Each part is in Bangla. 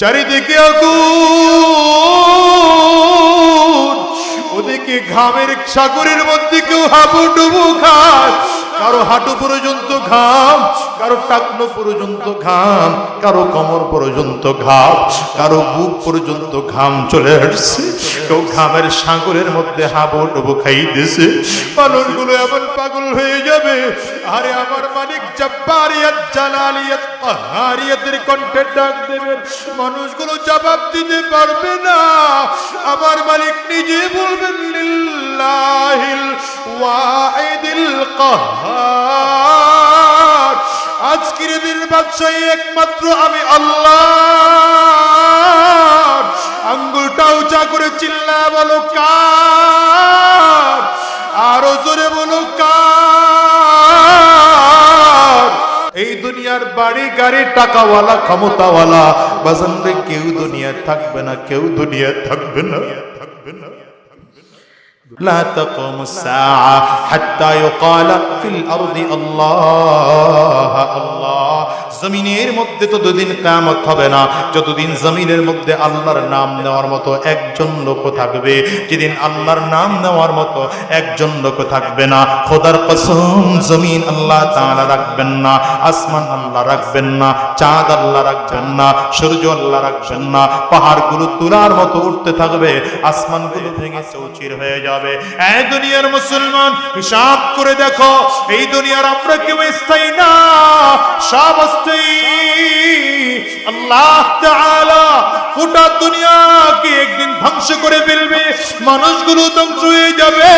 চারিদিকে ওদিকে ঘামের সাগরের মধ্যে কেউ হাবুডুবু খায়। কারও হাঁটু পর্যন্ত ঘাম। কারও টাকনো পর্যন্ত ঘাম, কারও কমর পর্যন্ত ঘাম, কারও বুক পর্যন্ত ঘাম চলে আসছে। কেউ ঘামের সাগরের মধ্যে হাবুডুবু খাইতেছে। মানুষগুলো এমন পাগল হয়ে যাবে, আরে আমার মালিক জব্বারিয়াত জালালিয়াত কাহারিয়াতের কণ্ঠে ডাক দেবেন মানুষগুলো জবাব দিতে পারবে না। আমার মালিক নিজে বলবেন, লিল্লাহিল ওয়াহিদিল কাহার। দিন বাদশাহী একমাত্র আমি আল্লাহ। আঙ্গুলটা উঁচা করে চিল্লা বলো কার? আরও জোরে বলো কার? এই দুনিয়ার বাড়ি, গাড়ি, টাকাওয়ালা, ক্ষমতাওয়ালা বাজানরে কেউ দুনিয়ায় থাকবে না, কেউ দুনিয়ায় থাকবে না থাকবে না। لا تقوم الساعة حتى يقال في الأرض الله الله জমিনের মধ্যে তো দুদিন কামত হবে না যতদিন জমিনের মধ্যে আল্লাহর নাম নেওয়ার মতো একজন লোক থাকবে যেদিন আল্লাহর নাম নেওয়ার মতো একজন লোক থাকবে না খোদার কসম জমিন আল্লাহ তাআলা রাখবেন না আসমান আল্লাহ রাখবেন না চাঁদ আল্লাহ রাখবেন না সূর্য আল্লাহ রাখবেন না পাহাড়গুলো তুলার মতো উঠতে থাকবে আসমানগুলো ভেঙে চৌচির হয়ে যাবে এই দুনিয়ার মুসলমান, হিসাব করে দেখো, এই দুনিয়ার আমরা কেউ স্থায়ী না। সব আল্লাহ তাআলা গোটা দুনিয়াকে একদিন ধ্বংস করে ফেলবে। মানুষগুলো ধ্বংস হয়ে যাবে।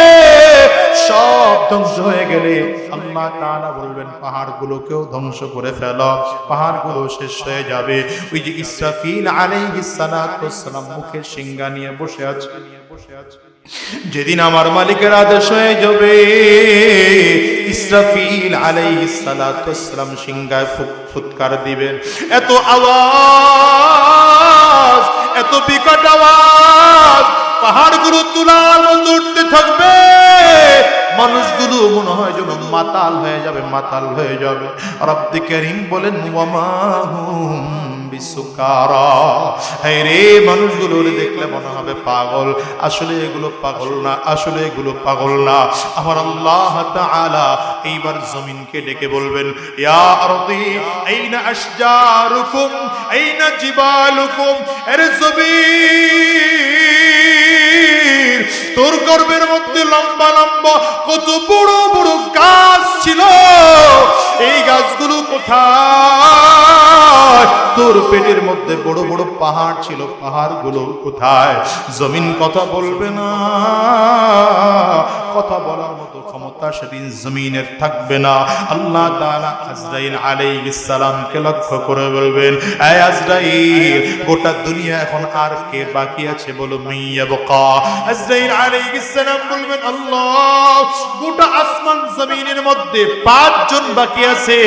সব ধ্বংস হয়ে গেলে আল্লাহ তাআলা বলবেন পাহাড়গুলোকেও ধ্বংস করে ফেলো। পাহাড়গুলো শেষ হয়ে যাবে। ওই যে ইসরাফিল আলাইহিস ওয়াসসালাম মুখে সিংহা নিয়ে বসে আছে নিয়ে বসে আছে। যেদিন আমার মালিকের আদেশ হয়ে যাবে, ইসরাফিল আলাইহিস ওয়াসসালাম সিংহায় ফুৎকার দিবেন। এত আওয়াজ, এত বিকট আওয়াজ, পাহাড়গুলো তুলার মতো উঠতে থাকবে। মানুষগুলো মনে হয় যেন মাতাল হয়ে যাবে, মাতাল হয়ে যাবে। রব্বি করিম বলেন ওয়ামাহুম দেখলে মনে হবে পাগল। আসলে এগুলো পাগল না, আসলে এগুলো পাগল না। আমার আল্লাহ এইবার জমিনকে ডেকে বলবেন এর জমিন তোর গর্বের লম্বা লম্বা, কত বড় বড় গাছ ছিল। এই গাছগুলো কোথায়? তোর পেটের মধ্যে বড় বড় পাহাড় ছিল, পাহাড়গুলো কোথায়? জমিন কথা বলবে না, কথা বলার ক্ষমতা সেদিন জমিনের থাকবে না। আল্লাহ তাআলা লক্ষ্য করে বলবেন গোটা দুনিয়া এখন আর কে বাকি আছে বলো? মাইয়া বকা বলবেন, আল্লাহ, গোটা আসমান জমিনের মধ্যে পাঁচজন বাকি আছে।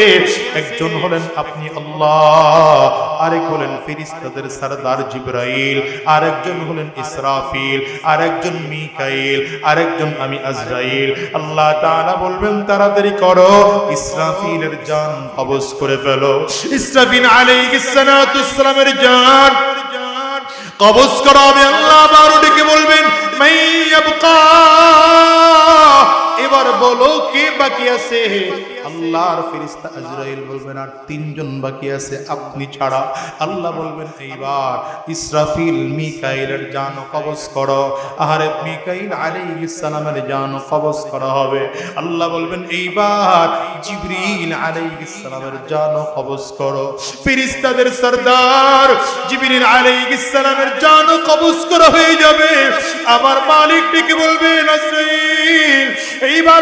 একজন হলেন আপনি আল্লাহ আরেক হলেন ফেরেশতাদের সরদার জিবরাইল, আরেকজন হলেন ইসরাফিল, আরেকজন মিকাইল, আরেকজন আমি আজরাইল। আল্লাহ তাআলা বলবেন, তাড়াতাড়ি করো, ইসরাফিলের জান কবজ করে ফেলো। ইসরাফিল আলাইহিস সালাতু সালামের জান, কবজ করা হবে আল্লাহ। বারো বলবেন, মাইয়াবকা বলো, কে বাকি আছে? আল্লাহর ফেরেশতা আজরাইল বলবেন, আর তিনজন বাকি আছে, আপনি ছাড়া। আল্লাহ বলবেন, এইবার ইসরাফিল, মিকাইলের জান কবজ করো। আহারে, মিকাইল জান কবজ করা হবে। আল্লাহ বলবেন, এইবার জিবরিল জান কবজ করো। জিবরিল জান কবজ করা হয়ে যাবে। আমার মালিক ডেকে বলবেন এইবার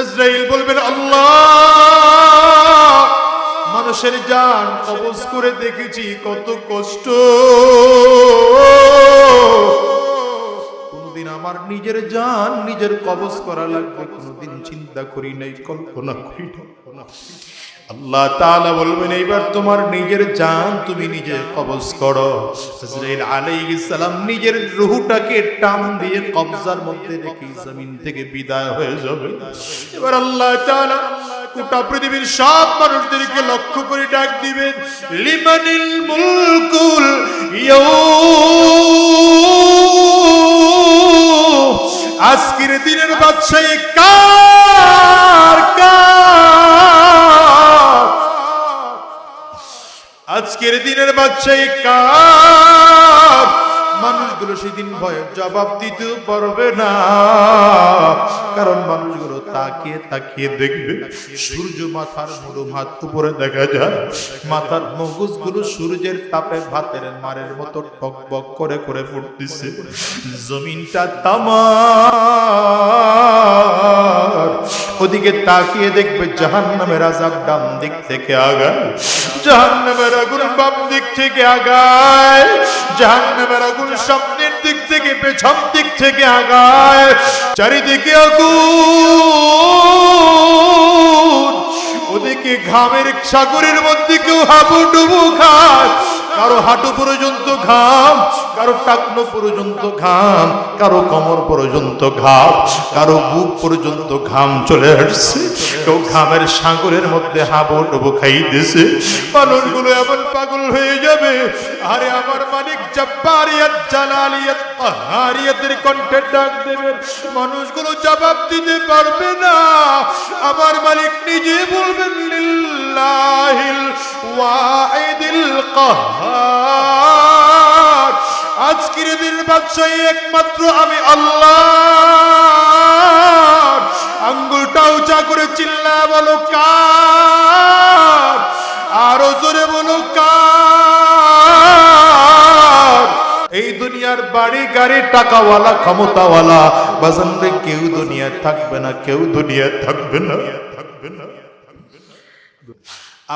ইসরাইল বলবেন, আল্লাহ, মানুষের যান কবজ করে দেখেছি, কত কষ্ট। কোনদিন আমার নিজের যান নিজের কবজ করা লাগবে, কোনদিন চিন্তা করি নাই, কল্পনা করি না আল্লাহ তাআলা বলবেন, এইবার তোমার নিজের জান তুমি নিজে কবজ করো। ইসরাইল আলাইহিস সালাম নিজের রূহটাকে টান দিয়ে কবজার মধ্যে রেখে জমিন থেকে বিদায় হয়ে যাবে। এবার আল্লাহ তাআলা গোটা পৃথিবীর সব মানুষদেরকে লক্ষ্য করে ডাক দিবেন, লিমানিল মুলকুল আজকের দিনের বাদশাহী কার কার? আজকের দিনের বাদশাহী কার মানুষগুলো সেদিন ভয়ের জবাব দিতে পারবে না। কারণ মানুষগুলো তাকিয়ে তাকিয়ে দেখবে, সূর্য মাথার মুড়ো হাত উপরে দেখা যায়, মাথার মগজগুলো সূর্যের তাপে ভাতের মারের মতো টকবক করে করে ফুটতেছে। জমিনটা তামার। ওদিকে তাকিয়ে দেখবে জাহান্নামের আজাব ডান দিক থেকে আগায় জাহান্নামের আগুন বাম দিক থেকে আগায় জাহান্নামের আগুন সামনের দিক থেকে পেছন দিক থেকে আগায় চারিদিকে আগুন ওদিকে ঘামের সাগরের মধ্যে কেউ হাবুডুবু খায় কারও হাঁটু পর্যন্ত ঘাম, কারও টাকনো পর্যন্ত ঘাম, কারও কমর পর্যন্ত ঘাম, কারও বুক পর্যন্ত ঘাম চলে আসছে। কেউ ঘামের সাগরের মধ্যে হাবুডুবু খাইতেছে। মানুষগুলো এমন পাগল হয়ে যাবে। আরে আমার মালিক জব্বারিয়াত জালালিয়াত পাহাড়িয়াতের কণ্ঠে ডাক দেবেন। মানুষগুলো জবাব দিতে পারবে না। আমার মালিক নিজে বলবেন, লিল্লাহিল ওয়াহিদিল কাহার। আজকের দিন বাদশাহী একমাত্র আমি আল্লাহ। আঙ্গুলটা উঁচা করে চিল্লা বলো, কার আরও জোরে এই দুনিয়ার বাড়ি, গাড়ি, টাকাওয়ালা, ক্ষমতাওয়ালা কেউ দুনিয়ায় থাকবে না, কেউ থাকবে না থাকবে না।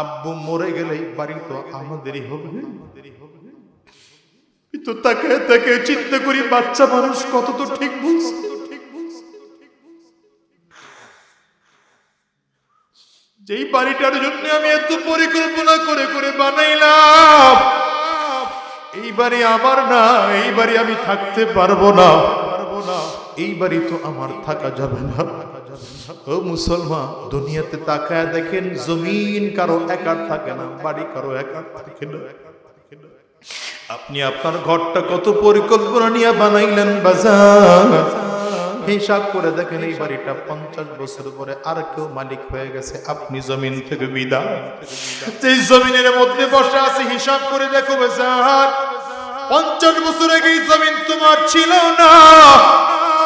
আব্বু মরে গেলেই বাড়ি তো আমাদেরই হবে। তো তাকে তাকে চিন্তা করি বাচ্চা মানুষ কত তো ঠিক বলছে? যেই বাড়িটার জন্য আমি এত পরিকল্পনা করে করে বানাইলাম, এই বাড়ি আমার না, এই বাড়ি আমি থাকতে পারব না পারব না। এই বাড়ি তো আমার থাকা যাবে না। ও মুসলমান, দুনিয়াতে তাকায় দেখেন জমিন কারও একার থাকে না, বাড়ি কারও একার থাকে না। আপনি আপনার ঘরটা কত পরিকল্পনা নিয়ে বানাইলেন বাজার? হিসাব করে দেখেন এই বাড়িটা পঞ্চাশ বছর পরে আর কেউ মালিক হয়ে গেছে। আপনি জমিন থেকে বিদায়। সেই জমিনের মধ্যে বসে আছে, হিসাব করে দেখো বাজার পঞ্চাশ বছর আগে এই জমিন তোমার ছিল না।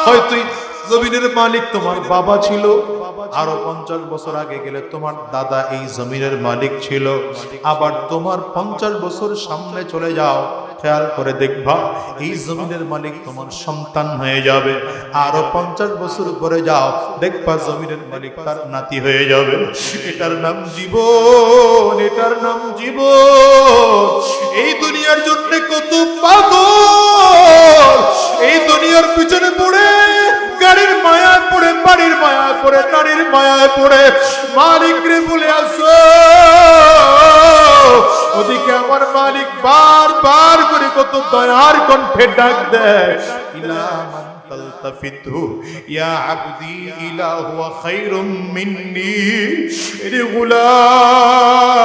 হয়তো এই জমিনের মালিক তোমার বাবা ছিল। আরও পঞ্চাশ বছর আগে গেলে তোমার দাদা এই জমিনের মালিক ছিল। আবার তোমার পঞ্চাশ বছর সামনে চলে যাও। খেয়াল করে দেখবা, এই জমিনের মালিক তোমার সন্তান হয়ে যাবে। আরও পঞ্চাশ বছর পরে যাও, দেখবা জমিনের মালিক তার নাতি হয়ে যাবে। এটার নাম জীবন, এটার নাম জীবন। এই দুনিয়ার জন্য কত পাগল। এই দুনিয়ার পিছনে পড়ে, গাড়ির মায়া পড়ে, বাড়ির মায়া পড়ে, নারীর মায়া পড়ে। মালিক রে বলে আসো। ওদিকে আমার মালিক বার বার করে কত দয়ার কণ্ঠে ডাক দেয় ইলামান তালতাফিতু ইয়া আবদি ইলা হুয়া খায়রুম মিন্নি রে গোলাম,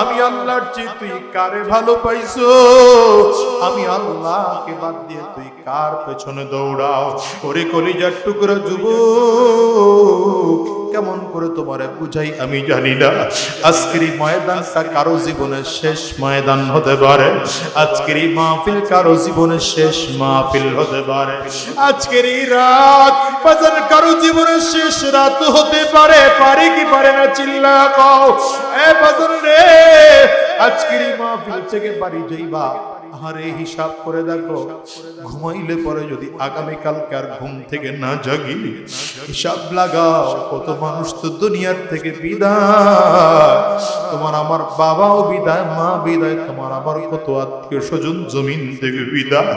আমি আল্লাহর চেয়ে তুই কারে ভালো পাইছো? আমি আল্লাহকে বাদ দিয়ে তুই কার পেছনে দৌড়াও? ওরে কলিজার টুকরা যুব কেমন করে তোমারে বুঝাই আমি জানি না। আজকের এই ময়দানটা কারও জীবনের শেষ ময়দান হতে পারে। আজকের এই মাহফিল কারও জীবনের শেষ মাহফিল হতে পারে। আজকের এই রাত বাজার কারও জীবনের শেষ রাত হতে পারে পারে কি পারে না চিল্লা কও। এ বাজার রে, আজকের এই মাহফিল থেকে বাড়ি যাইবা আরে হিসাব করে দেখো, ঘুমাইলে পরে যদি আগামীকালকে আর ঘুম থেকে না জাগি, হিসাব লাগাও, কত মানুষ তো দুনিয়ার থেকে বিদায়। তোমার আমার বাবাও বিদায়, মা বিদায়, তোমার আমার কত আত্মীয় স্বজন জমিন থেকে বিদায়।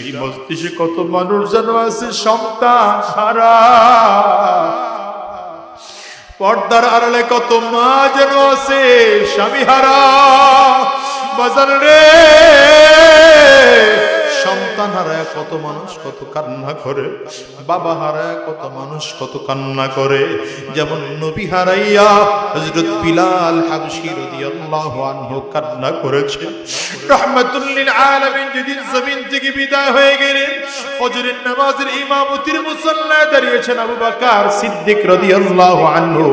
এই মস্তিষ্কে কত মানুষ যেন আছে সন্তান সারা। পর্দার আড়ালে কত মা যেন আছে স্বামী হারা। বাজার রে। সন্তান হারায় কত মানুষ কত কান্না করে বাবা হারায় কত মানুষ কত কান্না করে। যেমন নবী হারাইয়া হযরত বিলাল হাবশী রাদিয়াল্লাহু আনহু কান্না করেছে। রাহমাতুল্লিল আলামিন যেদিন জমিন থেকে বিদায় হয়ে গেলেন, ফজরের নামাজের ইমামতির মুসাল্লায় দাঁড়িয়েছেন আবু বকর সিদ্দিক রাদিয়াল্লাহু আনহু।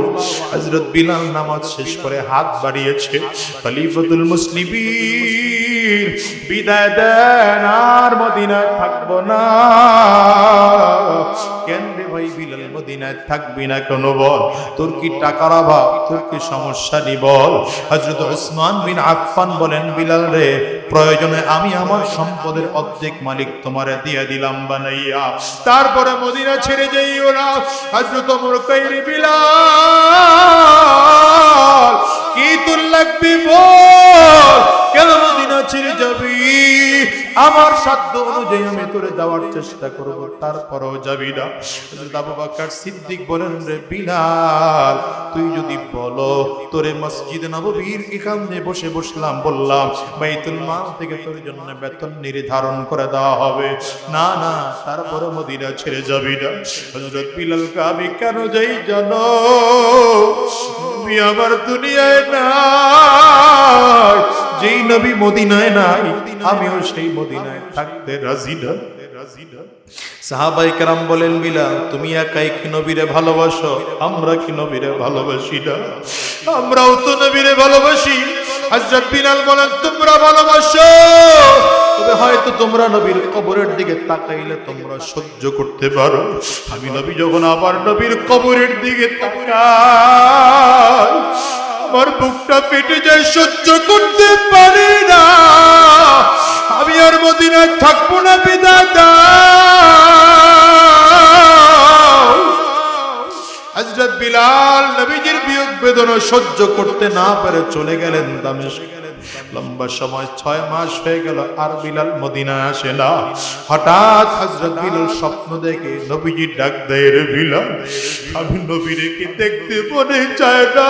হযরত বিলাল নামাজ শেষ করে হাত বাড়িয়েছে। খলিফাতুল মুসলিমিন বিদায় দেন আর মদিনায় থাকব না। কেন রে ভাই বিলাল, মদিনায় থাকবি না কেন বল? তোর কি টাকার অভাব? তোর কি সমস্যা নি বল? হযরত উসমান বিন আফফান বলেন, বিলাল রে, প্রয়োজনে আমি আমার সম্পদের অর্ধেক মালিক তোমারে দিয়ে দিলাম বানাইয়া। তারপরে মদিনা ছেড়ে যাইও না। হযরত ওমর কইরি বিলাল, কি তোর লাগবে বল? কেন মদিনা ছেড়ে যাবি? আমার সাধ্য অনুযায়ী আমি তোরে দেওয়ার চেষ্টা করব, তারপরেও যাবি না। আবু বকর সিদ্দিক বলেন, রে বিলাল, তুই যদি বলো, তোরে মসজিদে নববীর এখানে বসে বসলাম, বললাম, বাইতুল মাল থেকে তোর জন্য বেতন নির্ধারণ করে দেওয়া হবে। না না, তারপরে মদিনা ছেড়ে যাবি না। হযরত বিলালকে আমি কেন যাই জানো, তুমি আমার দুনিয়ায় নাই। যেই নবী মদিনায় নাই, আমিও সেই মদিনায় থাকতে রাজি না। সাহাবাই কারাম বলেন, বিলাল, তুমি একাই কি নবীরে ভালোবাসো? আমরা কি নবীরে ভালোবাসি না? আমরাও তো নবীরে ভালোবাসি। বিলাল বলেন, তোমরা ভালোবাসো? তবে হয়তো তোমরা নবীর কবরের দিকে তাকাইলে তোমরা সহ্য করতে পারো। আমি নবী যখন আবার নবীর কবরের দিকে তাকাই, আমার বুকটা ফেটে যায় সহ্য করতে পারি না। আমি আর মদিনায় থাকব না বিদাতা হযরত বিলাল নবীজির বিয়োগ বেদনা সহ্য করতে না পেরে চলে গেলেন দামেস্ক লম্বা সময় ছয় মাস হয়ে গেল আর বিলাল মদিনায় আসে না। হঠাৎ হযরত বিলাল স্বপ্ন দেখে নবীজি ডাক দেয়, রে বিলাল, আমি নবীরে কি দেখতে মনে চায় না?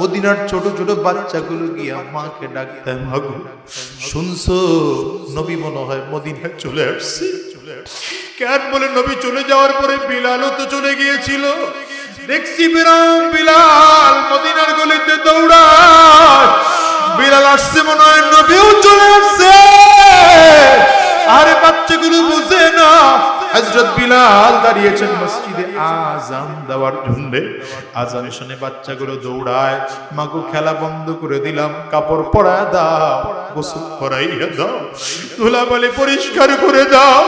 মদিনার ছোট ছোট বাচ্চাগুলো গিয়া মাকে ডাকতে, মাগো, শুনছো? নবী মনে হয় মদিনায় চলে আসছে। কেন বলে, নবী চলে যাওয়ার পরে বিলালও তো চলে গিয়েছিল। দেখছি বিরাম বিলাল মদিনার গলিতে দৌড়ায়। বিলাল আসছে মনে হয়, নবীও চলে আসছে। আরে বাচ্চাগুলো বুঝে না, হযরত বিলাল দাঁড়িয়েছেন দেওয়ার জন্য আজান শুনে বাচ্চাগুলো দৌড়ায়, মাগো খেলা বন্ধ করে দিলাম, কাপড় পরা দাও, গোসল করাইয়া দাও, ধুলাবালি পরিষ্কার করে দাও।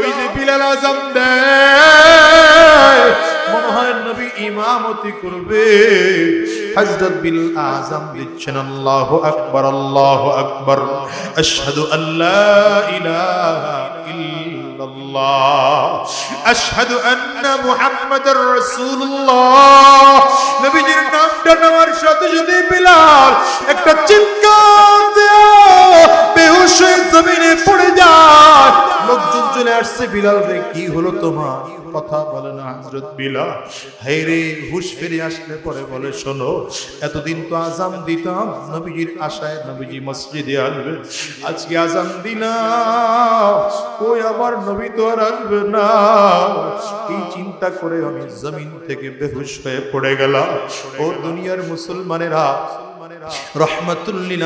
ওই যে বিলাল আজান দেয় মনে হয় নবী ইমামতি করবে। বিল ইলাহা ইল্লাল্লাহ আশহাদু আন্না মুহাম্মাদার রাসূলুল্লাহ। নবীজির নামটা নেওয়ার সাথে সাথে বিলাল একটা চিৎকার চলে আসছে, বিলাল কি হলো তোমার? কথা বলে রে, হুশ পরে বলে, শোনো, এতদিন তো দিতাম, নবীজির আশায় নবীজি মসজিদে আজকে আমার নবী তো আর না। চিন্তা করে আমি জমিন থেকে বেহুশ হয়ে পড়ে গেলাম। ও দুনিয়ার মুসলমানেরা রহমাতুল্লিল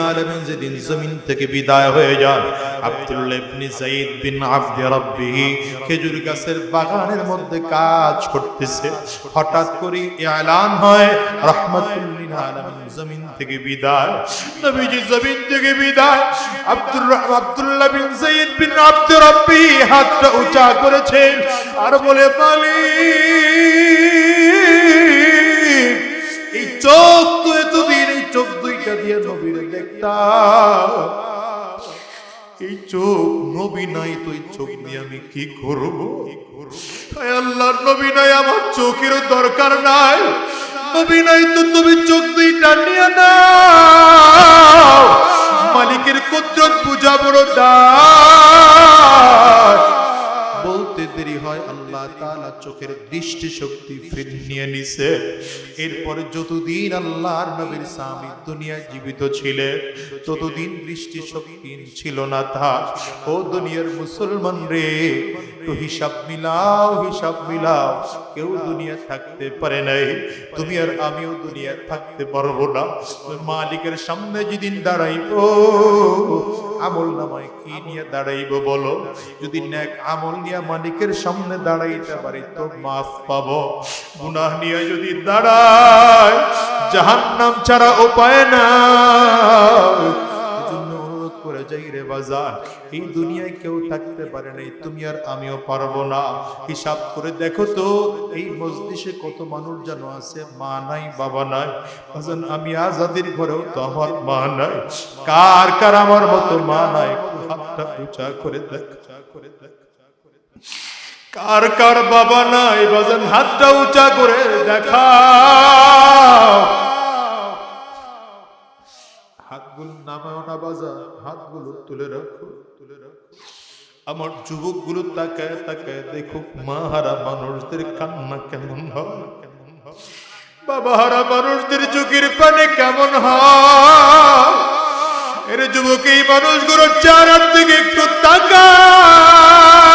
হাতটা উঁচা করেছেন আর বলে মালিক এই চোখ এই চোখ নবী নাই, তো এই চোখ আমি কি করব? আল্লাহর নবী নাই, আমার চোখের দরকার নাই। নবী নাই, তো তুমি চোখ দুইটা নিয়ে নাও মালিকের কুদরত পূজা বড় দায় চোখের দৃষ্টি শক্তি ফিরিয়ে নিছে। এরপরে যতদিন আল্লাহর নবীর স্বামী দুনিয়ায় জীবিত ছিলেন ততদিন দৃষ্টি শক্তি ছিল না তা ও দুনিয়ার মুসলমান রে তো হিসাব মিলাও হিসাব মিলাও। কেউ দুনিয়া থাকতে পারে নাই। তুমি আর আমিও দুনিয়া থাকতে পারব না। মালিকের সামনে যেদিন দাঁড়াইবো, আমল নামায় কি নিয়ে দাঁড়াইবো বলো? যদি ন্যাক আমল নিয়ে মালিকের সামনে দাঁড়াইতে পারি, তো মাফ পাবো। গুনাহ নিয়ে যদি দাঁড়ায়, জাহান্নাম ছাড়া উপায় না যাই রে বাজার, এই দুনিয়ায় কেউ থাকতে পারে নাই, তুমি আর আমিও পারব না। হিসাব করে দেখো তো, এই মজলিসে কত মানুষ যেন আছে, মা নাই, বাবা নাই। বাজান, আমি আজাদির ঘরেও তো আমার মা নাই। কার কার আমার মতো মা নাই? হাতটা উঁচা করে দেখ। করে কার কার বাবা নাই? বাজান, হাতটা উঁচা করে দেখা হাতগুলো নামাও বাজা হাতগুলো তুলে রাখো তুলে রাখো। আমার যুবকগুলো তাকায় তাকায় দেখো মা হারা মানুষদের কান্না কেমন হয় কেমন হয়। বাবা হারা মানুষদের চোখের পানে কেমন হয়। এর যুবক এই মানুষগুলো চারার দিকে একটু তাকাও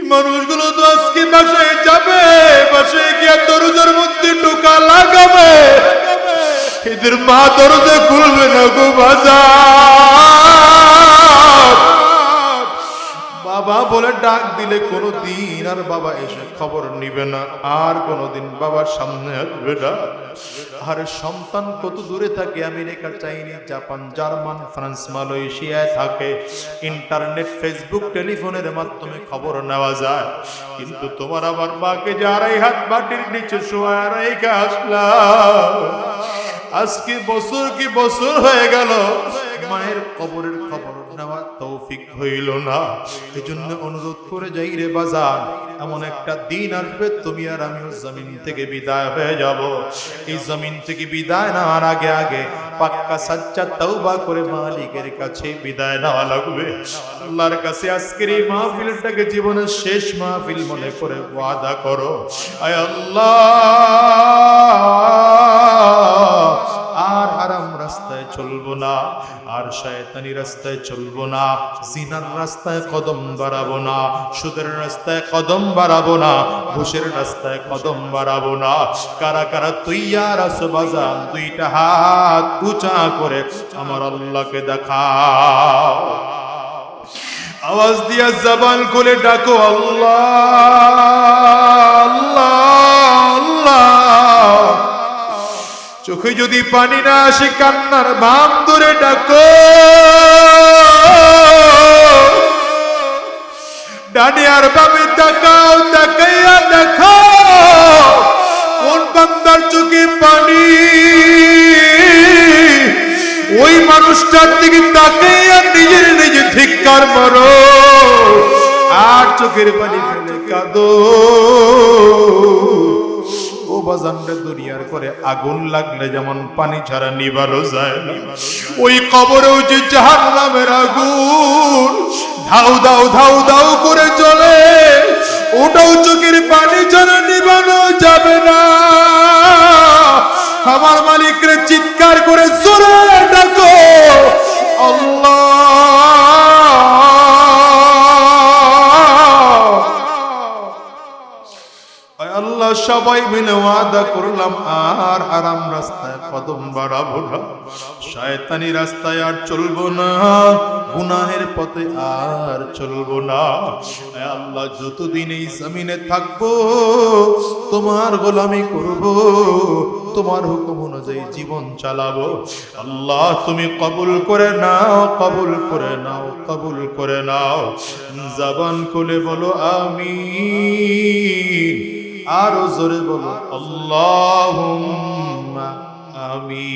মানুষগুলো তো আজকে বাসায় যাবে, বাসায় গিয়ে দরজার মধ্যে টোকা লাগাবে। এদের মা দরজা খুলবে না গো বাজার। বাবা বলে ডাক দিলে কোনো দিন আর বাবা এসে খবর নিবে না। আর কোনোদিন বাবার সামনে আসবে না। আর সন্তান কত দূরে থাকে আমেরিকা চাইনি জাপান, জার্মান, ফ্রান্স, মালয়েশিয়ায় থাকে। ইন্টারনেট, ফেসবুক, টেলিফোনের মাধ্যমে খবর নেওয়া যায়। কিন্তু তোমার আমার মাকে যে আড়াই হাত বাটির নিচে শোয়া রেখে আসলাম। আজকে বছর কি বছর হয়ে গেল? মায়ের কবরের খবর নেওয়া তৌফিক হইল না। এই জন্য অনুরোধ করে যাই রে বাজার, এমন একটা দিন আসবে, তুমি আর আমিও জমিন থেকে বিদায় হয়ে যাব। এই জমিন থেকে বিদায় নেওয়ার আগে আগে পাক্কা সাচ্চা তৌবা করে মালিকের কাছে বিদায় নেওয়া লাগবে। আল্লাহর কাছে আজকের এই মাহফিলটাকে জীবনের শেষ মাহফিল মনে করে ওয়াদা করো। আয় আল্লাহ! আর হারাম রাস্তায় চলবো না, আর শয়তানি রাস্তায় চলবো না, জিনার রাস্তায় কদম বাড়াবো না, সুদের রাস্তায় কদম বাড়াবো না, ঘুষের রাস্তায় কদম বাড়াবো না। কারা কারা তৈয়ার আসো বাজান দুইটা হাত উঁচা করে আমার আল্লাহকে দেখাও। আওয়াজ দিয়া জবান খুলে ডাকো আল্লাহ। চোখে যদি পানি না আসে, কান্নার ভাম ধরে ডাকো। ডানে আর বামে তাকাও, তাকাইয়া দেখো। কোন বান্দার চোখে পানি? ওই মানুষটার দিকে তাকাইয়া নিজের নিজে ধিক্কার মারো। আর চোখের পানি ফেলে কাঁদো। বাজানরে দুনিয়ার করে আগুন লাগলে যেমন পানি ছাড়া নিবারও যায় না। ওই কবরেও যে জাহান নামের আগুন ধাউ দাউ ধাউ দাউ করে চলে ওটাও চোখের পানি ছাড়া নিবানো যাবে না। আমার মালিকরে চিৎকার করে জোরে ডাকো সবাই মিলে ওয়াদা করলাম, আর হারাম রাস্তায় কদম বাড়াবো না। শয়তানি রাস্তায় আর চলবো না, গুনাহের পথে আর চলবো না। আল্লাহ যতদিন এই জমিনে থাকব, তোমার গোলামি করব, তোমার হুকুম অনুযায়ী জীবন চালাবো। আল্লাহ তুমি কবুল করে নাও, কবুল করে নাও, কবুল করে নাও। জবান খুলে বলো আমি আরও জোরে বলো আল্লাহ আমি